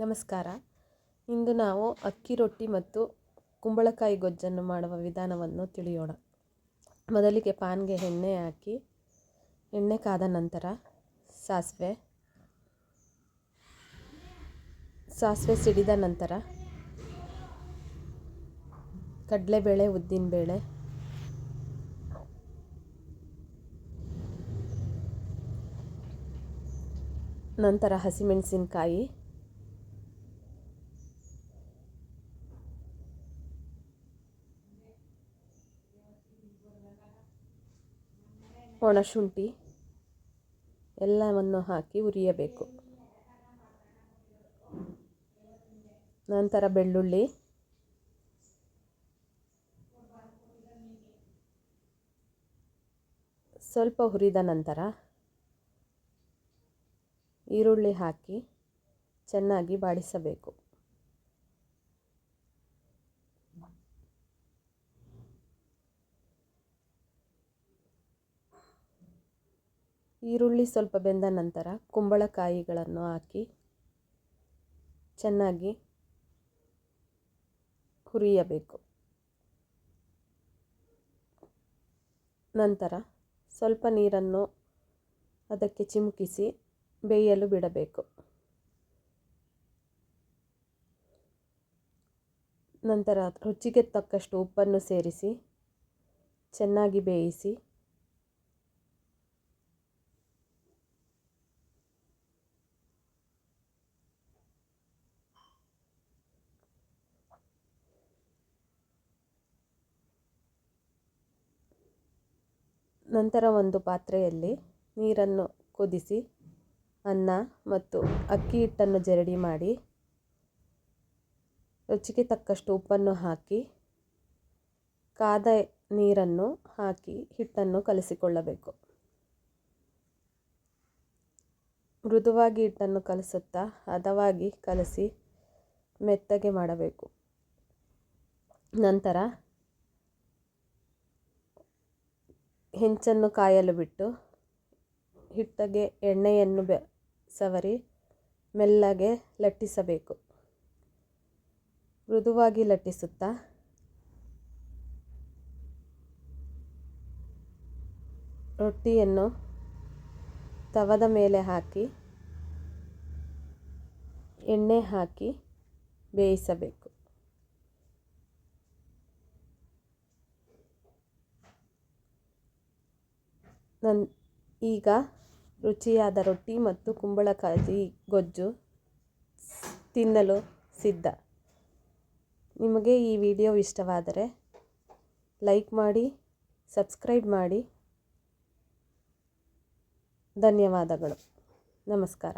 ನಮಸ್ಕಾರ. ಇಂದು ನಾವು ಅಕ್ಕಿ ರೊಟ್ಟಿ ಮತ್ತು ಕುಂಬಳಕಾಯಿ ಗೊಜ್ಜನ್ನು ಮಾಡುವ ವಿಧಾನವನ್ನು ತಿಳಿಯೋಣ. ಮೊದಲಿಗೆ ಪಾನ್ಗೆ ಎಣ್ಣೆ ಹಾಕಿ, ಎಣ್ಣೆ ಕಾದ ನಂತರ ಸಾಸಿವೆ ಸಾಸಿವೆ ಸಿಡಿದ ನಂತರ ಕಡಲೆಬೇಳೆ, ಉದ್ದಿನಬೇಳೆ, ನಂತರ ಹಸಿಮೆಣಸಿನ್ಕಾಯಿ ಒಣಶುಂಠಿ ಎಲ್ಲವನ್ನು ಹಾಕಿ ಹುರಿಯಬೇಕು ನಂತರ ಬೆಳ್ಳುಳ್ಳಿ ಸ್ವಲ್ಪ ಹುರಿದ ನಂತರ ಈರುಳ್ಳಿ ಹಾಕಿ ಚೆನ್ನಾಗಿ ಬಾಡಿಸಬೇಕು. ಈರುಳ್ಳಿ ಸ್ವಲ್ಪ ಬೆಂದ ನಂತರ ಕುಂಬಳಕಾಯಿಗಳನ್ನು ಹಾಕಿ ಚೆನ್ನಾಗಿ ಹುರಿಯಬೇಕು ನಂತರ ಸ್ವಲ್ಪ ನೀರನ್ನು ಅದಕ್ಕೆ ಚಿಮುಕಿಸಿ ಬೇಯಲು ಬಿಡಬೇಕು. ನಂತರ ರುಚಿಗೆ ತಕ್ಕಷ್ಟು ಉಪ್ಪನ್ನು ಸೇರಿಸಿ ಚೆನ್ನಾಗಿ ಬೇಯಿಸಿ ನಂತರ ಒಂದು ಪಾತ್ರೆಯಲ್ಲಿ ನೀರನ್ನು ಕುದಿಸಿ, ಅನ್ನ ಮತ್ತು ಅಕ್ಕಿ ಹಿಟ್ಟನ್ನು ಜರಡಿ ಮಾಡಿ, ರುಚಿಗೆ ತಕ್ಕಷ್ಟು ಉಪ್ಪನ್ನು ಹಾಕಿ, ಕಾದ ನೀರನ್ನು ಹಾಕಿ ಹಿಟ್ಟನ್ನು ಕಲಸಿಕೊಳ್ಳಬೇಕು. ಮೃದುವಾಗಿ ಹಿಟ್ಟನ್ನು ಕಲಸುತ್ತಾ ಹದವಾಗಿ ಕಲಸಿ ಮೆತ್ತಗೆ ಮಾಡಬೇಕು. ನಂತರ ಹೆಂಚನ್ನು ಕಾಯಲು ಬಿಟ್ಟು ಹಿಟ್ಟಗೆ ಎಣ್ಣೆಯನ್ನು ಬೆ, ಸವರಿ ಮೆಲ್ಲಗೆ ಲಟ್ಟಿಸಬೇಕು. ಮೃದುವಾಗಿ ಲಟ್ಟಿಸುತ್ತಾ ರೊಟ್ಟಿಯನ್ನು ತವದ ಮೇಲೆ ಹಾಕಿ, ಎಣ್ಣೆ ಹಾಕಿ ಬೇಯಿಸಬೇಕು. ನನ್ ಈಗ ರುಚಿಯಾದ ರೊಟ್ಟಿ ಮತ್ತು ಕುಂಬಳಕಾಯಿ ಗೊಜ್ಜು ತಿನ್ನಲು ಸಿದ್ಧ. ನಿಮಗೆ ಈ ವಿಡಿಯೋ ಇಷ್ಟವಾದರೆ ಲೈಕ್ ಮಾಡಿ, ಸಬ್ಸ್ಕ್ರೈಬ್ ಮಾಡಿ. ಧನ್ಯವಾದಗಳು. ನಮಸ್ಕಾರ.